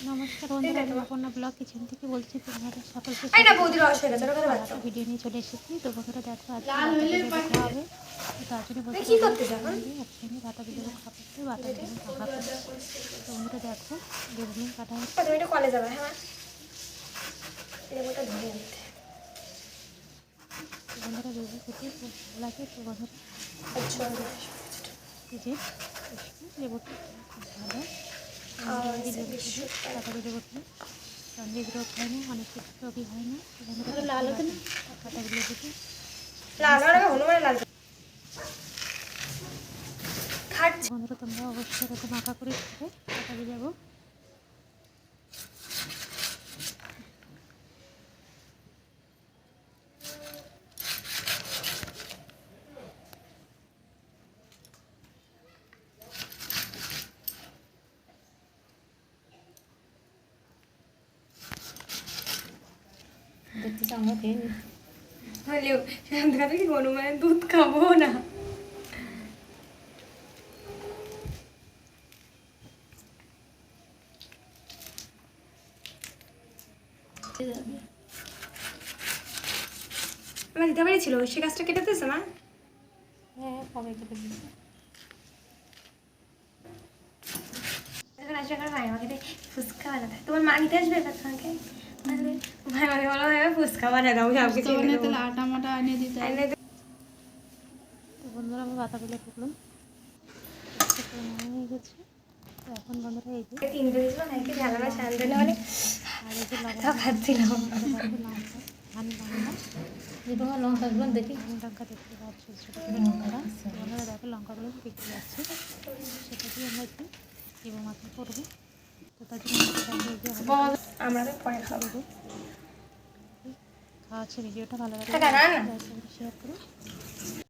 নমস্কার বন্ধুরা আমি অপর্ণা ব্লগ কিচেন থেকে বলছি তোমাদের সকলকে হয়ে। ভিডিও নিয়ে চলে এসেছি তো বন্ধুরা দেখো আজকে খাওয়া হবে তার জন্য বলছি? একসঙ্গে বাতাবি লেবু খাব তো বাতাবি লেবু খাওয়া করছি তো বন্ধুরা দেখো লেবু কাটা হচ্ছে যাবে হ্যাঁ তো বন্ধুরা লেবু খেতে খুব ভালো লাগে তো বন্ধুরা আচ্ছা যে লেবুটা খুব ভালো খেতে তোমরা অবশ্যই এরকম আঁকা করে বাতাবি লেবু দেখতেছি আমরা খেয়ে নিই। হলেও শান্ত কি হনুমানের দুধ খাব না। আমার দিতে পেরেছিল সে গাছটা কেটে দিয়েছে মা হ্যাঁ সবাই কেটে দিচ্ছি এখন আসবে এখন ভাই আমাকে ফুচকা বানাতে। তোমার মা নিতে আসবে এবার ফুচকা বানায় দাও। আটা মাটা এনে দিতে। তো বন্ধুরা বাতাবি লেবু হয়ে গেছে তো এখন বন্ধুরা এই যে তিনটে দিয়েছিল নাকি ঝালানো শান্ত হলে আর এই যে লঙ্কা ধান যে তোমার লঙ্কাগুলো দেখি লঙ্কা দেখতে পাচ্ছি ছোটো ছোটো লঙ্কাটা। বন্ধুরা দেখো লঙ্কাগুলো দেখতে যাচ্ছে সেটা দিয়ে আমরা একটু দেবো মাথা করব। তো তার জন্য আমরা পরে খাব। ఆచరి చేయటం అలవాటు